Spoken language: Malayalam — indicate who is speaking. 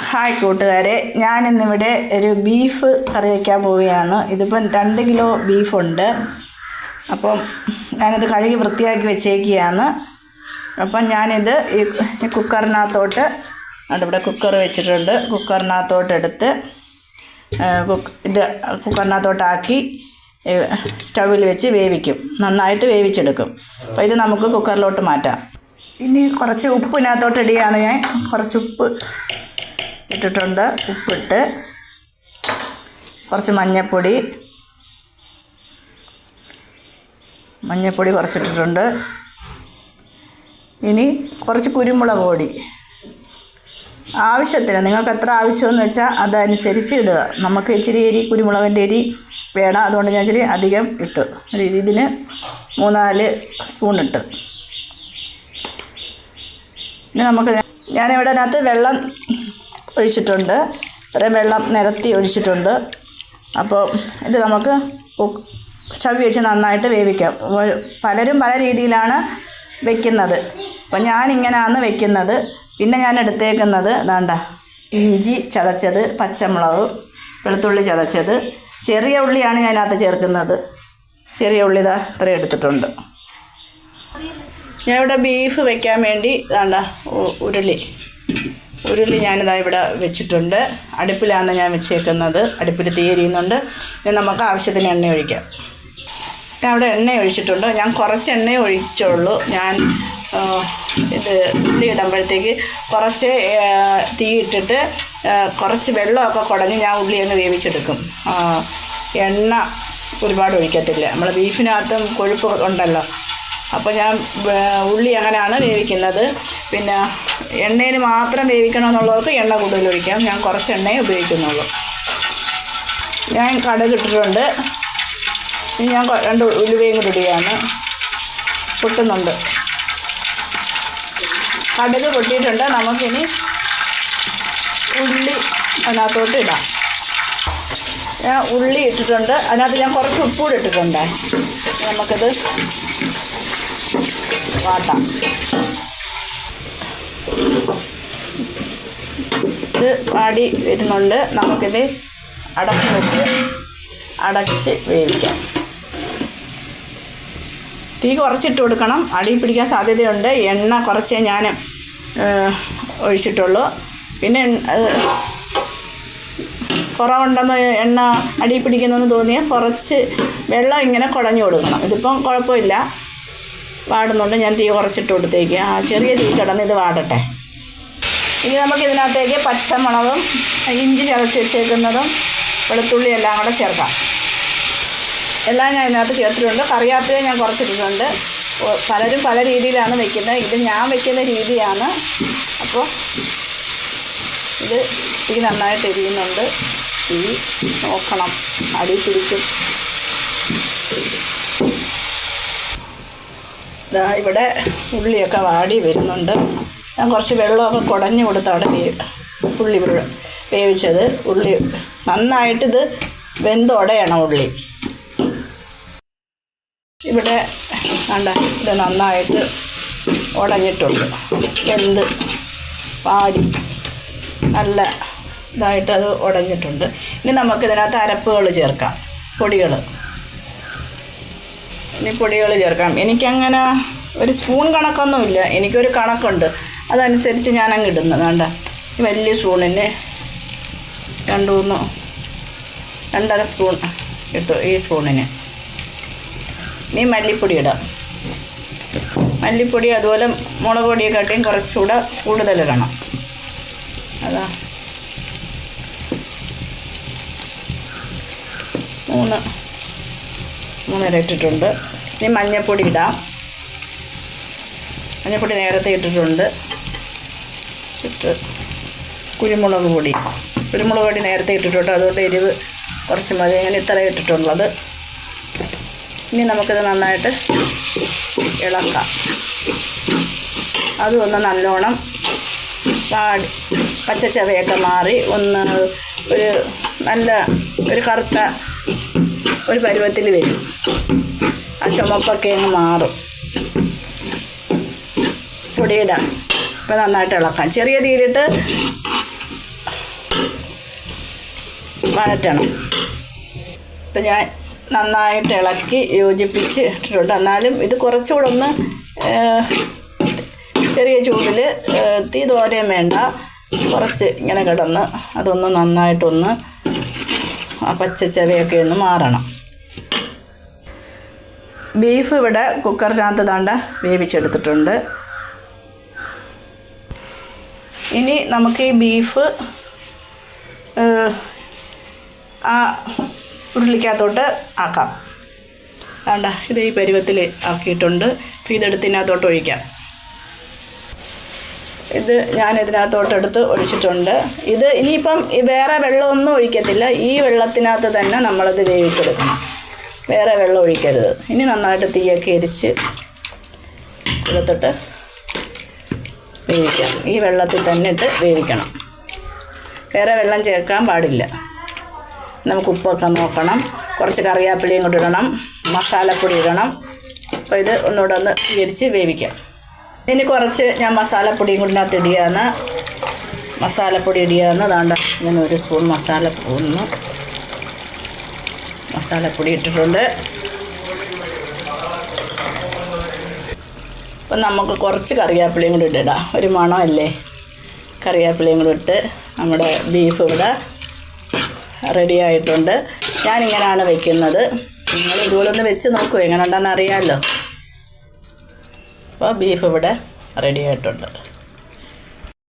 Speaker 1: ഹായ് കൂട്ടുകാരെ. ഞാനിന്നിവിടെ ഒരു ബീഫ് കറി വയ്ക്കാൻ പോവുകയാണ്. ഇതിപ്പം രണ്ട് കിലോ ബീഫുണ്ട് അപ്പം ഞാനിത് കഴുകി വൃത്തിയാക്കി വെച്ചേക്കുകയാണ്. അപ്പം ഞാനിത് ഈ കുക്കറിനകത്തോട്ട് ഇവിടെ കുക്കർ വെച്ചിട്ടുണ്ട്. കുക്കറിനകത്തോട്ട് എടുത്ത് കുക്ക് ഇത് കുക്കറിനകത്തോട്ടാക്കി സ്റ്റൗവിൽ വെച്ച് വേവിക്കും. നന്നായിട്ട് വേവിച്ചെടുക്കും. അപ്പോൾ ഇത് നമുക്ക് കുക്കറിലോട്ട് മാറ്റാം. ഇനി കുറച്ച് ഉപ്പിനകത്തോട്ട് ഇടുകയാണ് ഞാൻ. കുറച്ച് ഉപ്പ് ഇട്ടിട്ടുണ്ട്. ഉപ്പിട്ട്. കുറച്ച് മഞ്ഞൾപ്പൊടി മഞ്ഞൾപ്പൊടി കുറച്ചിട്ടിട്ടുണ്ട്. ഇനി കുറച്ച് കുരുമുളക് പൊടി. ആവശ്യത്തിന് നിങ്ങൾക്ക് എത്ര ആവശ്യമെന്ന് വെച്ചാൽ അതനുസരിച്ച് ഇടുക. നമുക്ക് ഇച്ചിരി എരി കുരുമുളകിന്റെ എരി വേണം. അതുകൊണ്ട് ഞാൻ ഇച്ചിരി അധികം ഇട്ടു. ഒരു ഇതിന് മൂന്നാൽ സ്പൂൺ ഇട്ട്. ഇനി നമുക്ക് ഞാനിവിടെ അതിനകത്ത് വെള്ളം ഒഴിച്ചിട്ടുണ്ട്. ഇത്രയും വെള്ളം നിരത്തി ഒഴിച്ചിട്ടുണ്ട്. അപ്പോൾ ഇത് നമുക്ക് സ്റ്റവ് വെച്ച് നന്നായിട്ട് വേവിക്കാം. പലരും പല രീതിയിലാണ് വെക്കുന്നത്. അപ്പോൾ ഞാൻ ഇങ്ങനെയാണ് വെക്കുന്നത്. പിന്നെ ഞാൻ എടുത്തേക്കുന്നത് വേണ്ട ഇഞ്ചി ചതച്ചത് പച്ചമുളക് വെളുത്തുള്ളി ചതച്ചത്. ചെറിയ ഉള്ളിയാണ് ഞാൻ അതിനകത്ത് ചേർക്കുന്നത്. ചെറിയ ഉള്ളി ഇതാ ഇത്ര എടുത്തിട്ടുണ്ട്. ഞാൻ ഇവിടെ ബീഫ് വെക്കാൻ വേണ്ടി വേണ്ട ഉരുളി. ഉരുളി ഞാനിതാ ഇവിടെ വെച്ചിട്ടുണ്ട്. അടുപ്പിലാണ് ഞാൻ വെച്ചേക്കുന്നത്. അടുപ്പിൽ തീയരിയുന്നുണ്ട് ഇനി നമുക്ക് ആവശ്യത്തിന് എണ്ണ ഒഴിക്കാം. ഞാൻ അവിടെ എണ്ണ ഒഴിച്ചിട്ടുണ്ട്. ഞാൻ കുറച്ച് എണ്ണയെ ഒഴിച്ചുള്ളൂ. ഞാൻ ഇത് ഉള്ളി ഇടുമ്പോഴത്തേക്ക് കുറച്ച് തീ ഇട്ടിട്ട് കുറച്ച് വെള്ളമൊക്കെ കുടഞ്ഞ് ഞാൻ ഉള്ളി അങ്ങ് വേവിച്ചെടുക്കും. എണ്ണ ഒരുപാട് ഒഴിക്കത്തില്ല. നമ്മൾ ബീഫിനകത്തും കൊഴുപ്പ് ഉണ്ടല്ലോ. അപ്പോൾ ഞാൻ ഉള്ളി അങ്ങനെയാണ് വേവിക്കുന്നത്. പിന്നെ എണ്ണയിൽ മാത്രം വേവിക്കണമെന്നുള്ളവർക്ക് എണ്ണ കൂടുതൽ ഒഴിക്കാം. ഞാൻ കുറച്ച് എണ്ണയെ ഉപയോഗിക്കുന്നുള്ളൂ. ഞാൻ കടുക് ഇട്ടിട്ടുണ്ട്. ഞാൻ രണ്ട് ഉലുവയും കൂടി ഇടുകയാണ്. പൊട്ടുന്നുണ്ട്. കടുക് പൊട്ടിയിട്ടുണ്ട്. നമുക്കിനി ഉള്ളി അതിനകത്തോട്ട് ഇടാം. ഞാൻ ഉള്ളി ഇട്ടിട്ടുണ്ട്. അതിനകത്ത് ഞാൻ കുറച്ച് ഉപ്പൂടെ ഇട്ടിട്ടുണ്ട്. നമുക്കിത് വാട്ടാം. ഇത് വാടി വരുന്നുണ്ട്. നമുക്കിത് അടച്ച് വെച്ച് അടച്ച് വേവിക്കാം. തീ കുറച്ചിട്ട് കൊടുക്കണം. അടി പിടിക്കാൻ സാധ്യതയുണ്ട്. എണ്ണ കുറച്ചേ ഞാൻ ഒഴിച്ചിട്ടുള്ളൂ. പിന്നെ കുറവുണ്ടെന്ന് എണ്ണ അടി പിടിക്കുന്നെന്ന് തോന്നിയാൽ കുറച്ച് വെള്ളം ഇങ്ങനെ കുടഞ്ഞു കൊടുക്കണം. ഇതിപ്പം കുഴപ്പമില്ല. വാടുന്നുണ്ട്. ഞാൻ തീ കുറച്ചിട്ട് കൊടുത്തേക്ക്. ആ ചെറിയ തീ കിടന്ന് ഇത് വാടട്ടെ. ഇനി നമുക്ക് ഇതിനകത്തേക്ക് പച്ചമുളകും ഇഞ്ചി ചതച്ച് വെച്ചേക്കുന്നതും വെളുത്തുള്ളി എല്ലാം കൂടെ ചേർക്കാം. എല്ലാം ഞാൻ ഇതിനകത്ത് ചേർത്തിട്ടുണ്ട്. കറിവേപ്പില ഞാൻ കുറച്ചിട്ടുണ്ട് പലരും പല രീതിയിലാണ് വെക്കുന്നത്. ഇത് ഞാൻ വെക്കുന്ന രീതിയാണ്. അപ്പോൾ ഇത് തീ നന്നായിട്ട് എരിയുന്നുണ്ട്. ഈ നോക്കണം. അടി പിടിക്കും. ഇതാ ഇവിടെ ഉള്ളിയൊക്കെ വാടി വരുന്നുണ്ട്. ഞാൻ കുറച്ച് വെള്ളമൊക്കെ കുടഞ്ഞു കൊടുത്താണ് വേ ഉള്ളി വേവിച്ചത്. ഉള്ളി നന്നായിട്ടിത് വെന്തുടയണം ഉള്ളി. ഇവിടെ കണ്ട ഇത് നന്നായിട്ട് ഉടഞ്ഞിട്ടുണ്ട്. വെന്ത് പാടി നല്ല ഇതായിട്ട് അത് ഉടഞ്ഞിട്ടുണ്ട്. ഇനി നമുക്ക് ഇതിനകത്ത് അരപ്പുകൾ ചേർക്കാം. പൊടികൾ. ഇനി പൊടികൾ ചേർക്കാം. എനിക്കങ്ങനെ ഒരു സ്പൂൺ കണക്കൊന്നുമില്ല. എനിക്കൊരു കണക്കുണ്ട്. അതനുസരിച്ച് ഞാൻ അങ്ങ് ഇടുന്നു വേണ്ട ഈ വലിയ സ്പൂണിന് രണ്ട് മൂന്ന് രണ്ടര സ്പൂൺ ഇട്ടു ഈ സ്പൂണിന്. ഇനി മല്ലിപ്പൊടി ഇടാം. മല്ലിപ്പൊടി അതുപോലെ മുളക് പൊടിയെക്കാട്ടിയും കുറച്ചുകൂടെ കൂടുതലിടണം അതാ. മൂന്ന് മൂന്നര ഇട്ടിട്ടുണ്ട്. ഇനി മഞ്ഞൾപ്പൊടി ഇടാം. മഞ്ഞൾപ്പൊടി നേരത്തെ ഇട്ടിട്ടുണ്ട്. ഇട്ട് കുരുമുളക് പൊടി. കുരുമുളക് പൊടി നേരത്തെ ഇട്ടിട്ടുണ്ട്. അതുകൊണ്ട് എരിവ് കുറച്ച് മതി. ഞാൻ ഇത്ര ഇട്ടിട്ടുള്ളത്. ഇനി നമുക്കിത് നന്നായിട്ട് ഇളക്കാം. അതും ഒന്ന് നല്ലോണം പാടി പച്ചച്ചവയൊക്കെ മാറി ഒന്ന് ഒരു നല്ല ഒരു കറുത്ത ഒരു പരുവത്തിൽ വരും. ആ ചുമപ്പൊക്കെ അങ്ങ് മാറും. പൊടിയിടാം. അപ്പോൾ നന്നായിട്ട് ഇളക്കാം. ചെറിയ തീയിലിട്ട് വഴറ്റണം. ഇത് ഞാൻ നന്നായിട്ട് ഇളക്കി യോജിപ്പിച്ച് ഇട്ടിട്ടുണ്ട് എന്നാലും ഇത് കുറച്ചുകൂടെ ഒന്ന് ചെറിയ ചൂടിൽ തീ തോരയും വേണ്ട. കുറച്ച് ഇങ്ങനെ കിടന്ന് അതൊന്ന് നന്നായിട്ടൊന്ന് ആ പച്ച ചെവയൊക്കെ ഒന്ന് മാറണം. ബീഫ് ഇവിടെ കുക്കറിനകത്ത് താണ്ട വേവിച്ചെടുത്തിട്ടുണ്ട്. ഇനി നമുക്ക് ഈ ബീഫ് ആ ഉരുളിക്കകത്തോട്ട് ആക്കാം. വേണ്ട ഇത് ഈ പരുവത്തിൽ ആക്കിയിട്ടുണ്ട്. അപ്പോൾ ഇതെടുത്ത് ഇതിനകത്തോട്ട് ഒഴിക്കാം. ഇത് ഞാൻ ഇതിനകത്തോട്ട് എടുത്ത് ഒഴിച്ചിട്ടുണ്ട്. ഇത് ഇനിയിപ്പം വേറെ വെള്ളമൊന്നും ഒഴിക്കത്തില്ല. ഈ വെള്ളത്തിനകത്ത് തന്നെ നമ്മളത് വേവിച്ചെടുക്കണം. വേറെ വെള്ളം ഒഴിക്കരുത്. ഇനി നന്നായിട്ട് തീയൊക്കെ എരിച്ച് കൊടുത്തിട്ട് വേവിക്കാം ഈ വെള്ളത്തിൽ തന്നെ ഇട്ട് വേവിക്കണം. വേറെ വെള്ളം ചേർക്കാൻ പാടില്ല. നമുക്ക് ഉപ്പൊക്കെ നോക്കണം. കുറച്ച് കറിവേപ്പിലയും കൂടി ഇടണം. മസാലപ്പൊടി ഇടണം. അപ്പോൾ ഇത് ഒന്നുകൂടെ ഒന്ന് വിരിച്ച് വേവിക്കാം. ഇനി കുറച്ച് ഞാൻ മസാലപ്പൊടിയും കൂടി ഇതിനകത്ത് ഇടിയാന്ന് മസാലപ്പൊടി ഇടിയാന്ന് അതാണ്ട് ഇങ്ങനെ ഒരു സ്പൂൺ മസാല ഒന്ന് മസാലപ്പൊടി ഇട്ടിട്ടുണ്ട്. അപ്പം നമുക്ക് കുറച്ച് കറിവേപ്പിലയും കൂടി ഇട്ടിടാം. ഒരു മണമല്ലേ? കറിവേപ്പിലയും കൂടി ഇട്ട് നമ്മുടെ ബീഫ് ഇവിടെ റെഡി ആയിട്ടുണ്ട്. ഞാനിങ്ങനെയാണ് വെക്കുന്നത്. നിങ്ങൾ ഇതുപോലെ ഒന്ന് വെച്ച് നോക്കൂ എങ്ങനെ ഉണ്ടെന്ന് അറിയാമല്ലോ. അപ്പോൾ ബീഫ് ഇവിടെ റെഡി ആയിട്ടുണ്ട്.